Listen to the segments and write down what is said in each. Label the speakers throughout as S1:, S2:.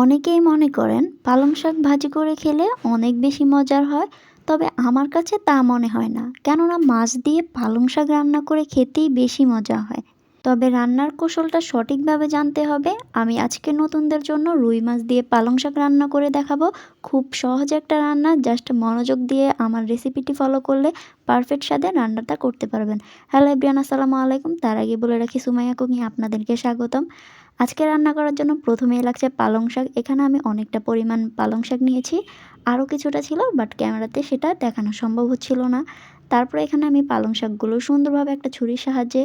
S1: অনেকেই মনে করেন পালং শাক ভাজি করে খেলে অনেক বেশি মজার হয়, তবে আমার কাছে তা মনে হয় না। কেননা মাছ দিয়ে পালং শাক রান্না করে খেতেই বেশি মজা হয়। তবে রান্নার কৌশলটা সঠিকভাবে জানতে হবে। আমি আজকে নতুনদের জন্য রুই মাছ দিয়ে পালং শাক রান্না করে দেখাবো। খুব সহজ একটা রান্না, জাস্ট মনোযোগ দিয়ে আমার রেসিপিটি ফলো করলে পারফেক্ট স্বাদে রান্নাটা করতে পারবেন। হ্যালো এভরিয়ান আসসালামু আলাইকুম। তার আগে বলে রাখি, সুমাইয়া কুকিং আপনাদেরকে স্বাগতম। আজকে রান্না করার জন্য প্রথমেই লাগছে পালং শাক। এখানে আমি অনেকটা পরিমাণ পালং শাক নিয়েছি। আরও কিছুটা ছিল বাট ক্যামেরাতে সেটা দেখানো সম্ভব হচ্ছিল না। তারপরে এখানে আমি পালং শাকগুলো সুন্দরভাবে একটা ছুরির সাহায্যে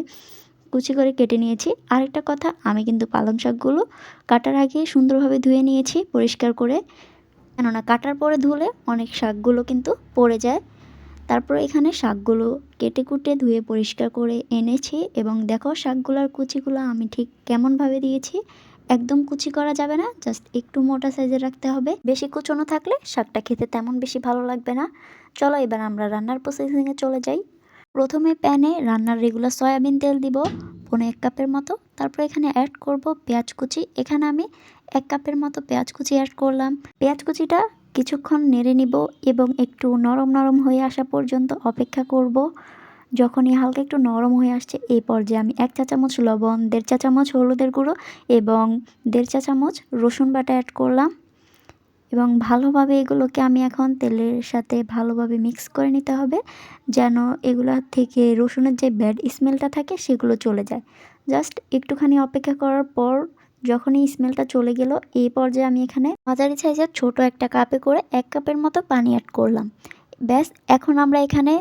S1: কুচি করে কেটে নিয়েছি। আরেকটা কথা, আমি কিন্তু পালং শাকগুলো কাটার আগে সুন্দরভাবে ধুয়ে নিয়েছি পরিষ্কার করে। কেননা কাটার পরে ধুলে অনেক শাকগুলো কিন্তু পড়ে যায়। তারপর এখানে শাকগুলো কেটে কুটে ধুয়ে পরিষ্কার করে এনেছি এবং দেখো শাকগুলোর কুচিগুলো আমি ঠিক কেমনভাবে দিয়েছি। একদম কুচি করা যাবে না, জাস্ট একটু মোটা সাইজের রাখতে হবে। বেশি কুচনো থাকলে শাকটা খেতে তেমন বেশি ভালো লাগবে না। চলো এবার আমরা রান্নার প্রসেসিংয়ে চলে যাই। প্রথমে প্যানে রান্নার রেগুলার সয়াবিন তেল দিব, পনে এক কাপের মতো। তারপর এখানে অ্যাড করব পেঁয়াজ কুচি। এখানে আমি এক কাপের মতো পেঁয়াজ কুচি অ্যাড করলাম। পেঁয়াজ কুচিটা কিছুক্ষণ নেড়ে নিব এবং একটু নরম নরম হয়ে আসা পর্যন্ত অপেক্ষা করব। যখনই হালকা একটু নরম হয়ে আসছে, এই পর্যায়ে আমি এক চা চামচ লবণ, দেড় চা চামচ হলুদের গুঁড়ো এবং দেড় চা চামচ রসুন বাটা অ্যাড করলাম। এবং ভালোভাবে এগুলোকে আমি এখন তেলের সাথে ভালোভাবে মিক্স করে নিতে হবে, যেন এগুলো থেকে রসুনের যে ব্যাড স্মেলটা থাকে সেগুলো চলে যায়। জাস্ট একটুখানি অপেক্ষা করার পর যখনই স্মেলটা চলে গেল, এই পর্যায়ে আমি এখানে মাঝারি সাইজের ছোট একটা কাপে করে এক কাপের মতো পানি অ্যাড করলাম। ব্যাস, এখন আমরা এখানে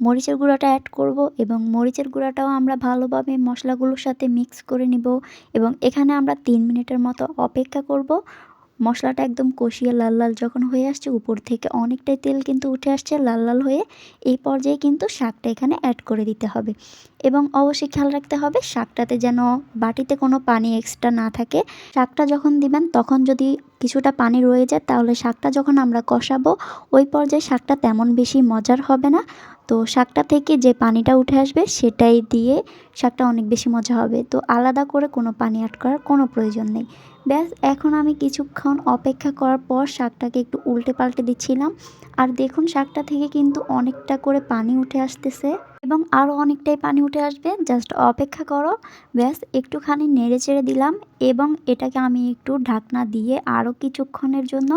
S1: মরিচের গুঁড়াটা অ্যাড করব এবং মরিচের গুঁড়াটাও আমরা ভালোভাবে মশলাগুলোর সাথে মিক্স করে নিব এবং এখানে আমরা তিন মিনিটের মতো অপেক্ষা করব। মশলাটা একদম কষিয়ে লাল লাল যখন হয়ে আসছে, উপর থেকে অনেকটাই তেল কিন্তু উঠে আসছে, লাল লাল হয়ে এই পর্যায়ে কিন্তু শাকটা এখানে অ্যাড করে দিতে হবে। এবং অবশ্যই খেয়াল রাখতে হবে, শাকটাতে যেন বাটিতে কোনো পানি এক্সট্রা না থাকে। শাকটা যখন দিবেন, তখন যদি কিছুটা পানি রয়ে যায়, তাহলে শাকটা যখন আমরা কষাবো, ওই পর্যায়ে শাকটা তেমন বেশি মজার হবে না। তো শাকটা থেকে যে পানিটা উঠে আসবে, সেটাই দিয়ে শাকটা অনেক বেশি মজা হবে। তো আলাদা করে কোনো পানি অ্যাড করার কোনো প্রয়োজন নেই। ব্যাস, এখন আমি কিছুক্ষণ অপেক্ষা করার পর শাকটাকে একটু উল্টে পাল্টে দিচ্ছিলাম। আর দেখুন, শাকটা থেকে কিন্তু অনেকটা করে পানি উঠে আসতেছে এবং আরও অনেকটাই পানি উঠে আসবে। জাস্ট অপেক্ষা করো। ব্যাস, একটুখানি নেড়ে চেড়ে দিলাম এবং এটাকে আমি একটু ঢাকনা দিয়ে আরও কিছুক্ষণের জন্য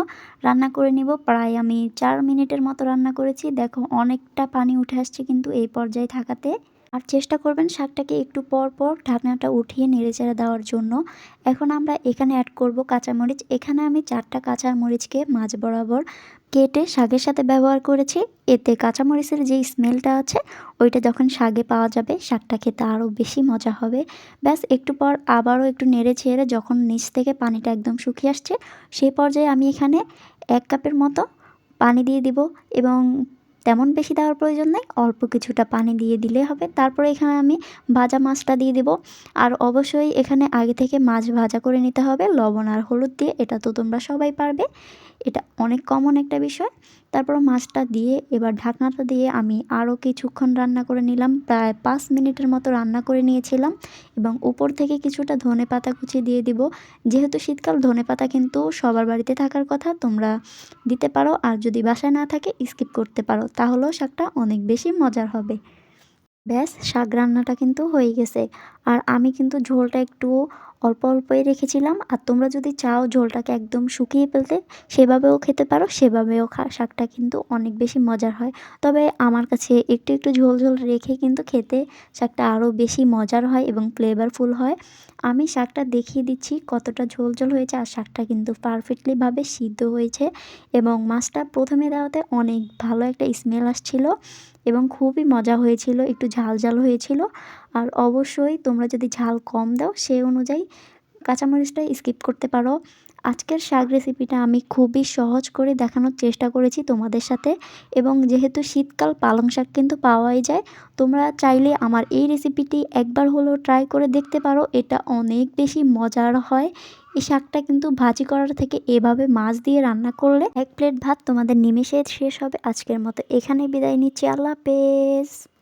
S1: রান্না করে নিব। প্রায় আমি চার মিনিটের মতো রান্না করেছি। দেখো, অনেকটা পানি উঠে আসছে কিন্তু এই পর্যায়ে থাকাতে। আর চেষ্টা করবেন শাকটাকে একটু পর পর ঢাকনাটা উঠিয়ে নেড়েচেড়ে দেওয়ার জন্য। এখন আমরা এখানে অ্যাড করব কাঁচামরিচ। এখানে আমি চারটা কাঁচামরিচকে মাছ বরাবর কেটে শাকের সাথে ব্যবহার করেছি। এতে কাঁচামরিচের যে স্মেলটা আছে, ওইটা যখন শাকে পাওয়া যাবে, শাকটা খেতে আরও বেশি মজা হবে। ব্যাস, একটু পর আবারও একটু নেড়ে ছেড়ে যখন নিচ থেকে পানিটা একদম শুকিয়ে আসছে, সেই পর্যায়ে আমি এখানে এক কাপের মতো পানি দিয়ে দিব এবং তেমন বেশি দেওয়ার প্রয়োজন নেই। অল্প কিছুটা পানি দিয়ে দিলে হবে। তারপরে এখানে আমি ভাজা মাছটা দিয়ে দেবো। আর অবশ্যই এখানে আগে থেকে মাছ ভাজা করে নিতে হবে। লবণ আর হলুদ দিয়ে। এটা তো তোমরা সবাই পারবে। এটা অনেক কমন একটা বিষয়। তারপর মাছটা দিয়ে, এবার ঢাকনাটা দিয়ে আমি আরও কিছুক্ষণ রান্না করে নিলাম। প্রায় পাঁচ মিনিটের মতো রান্না করে নিয়েছিলাম এবং উপর থেকে কিছুটা ধনে পাতা কুচি দিয়ে দিব। যেহেতু শীতকাল, ধনে পাতা কিন্তু সবার বাড়িতে থাকার কথা, তোমরা দিতে পারো। আর যদি বাসায় না থাকে স্কিপ করতে পারো। তাহলেও শাকটা অনেক বেশি মজার হবে। ব্যাস, শাক রান্নাটা কিন্তু হয়ে গেছে। আর আমি কিন্তু ঝোলটা একটু অল্প অল্পই রেখেছিলাম। আর তোমরা যদি চাও ঝোলটাকে একদম শুকিয়ে ফেলতে, সেভাবেও খেতে পারো, সেভাবেও শাকটা কিন্তু অনেক বেশি মজার হয়। তবে আমার কাছে একটু একটু ঝোল ঝোল রেখে কিন্তু খেতে শাকটা আরও বেশি মজার হয় এবং ফ্লেভারফুল হয়। আমি শাকটা দেখিয়ে দিচ্ছি কতটা ঝোল ঝোল হয়েছে আর শাকটা কিন্তু পারফেক্টলিভাবে সিদ্ধ হয়েছে এবং মাছটা প্রথমে দেওয়াতে অনেক ভালো একটা স্মেল আসছিল এবং খুবই মজা হয়েছিল, একটু ঝাল ঝাল হয়েছিল। আর অবশ্যই তোমরা যদি ঝাল কম দাও, সেই অনুযায়ী কাঁচামরিচটা স্কিপ করতে পারো। আজকের শাক রেসিপিটা আমি খুবই সহজ করে দেখানোর চেষ্টা করেছি তোমাদের সাথে এবং যেহেতু শীতকাল পালং শাক কিন্তু পাওয়াই যায়, তোমরা চাইলে আমার এই রেসিপিটি একবার হলেও ট্রাই করে দেখতে পারো। এটা অনেক বেশি মজার হয়। এই শাকটা কিন্তু ভাজি করার থেকে এভাবে মাছ দিয়ে রান্না করলে এক প্লেট ভাত তোমাদের নিমেষে শেষ হবে। আজকের মতো এখানে বিদায় নিচ্ছি। আল্লাহ হাফেজ।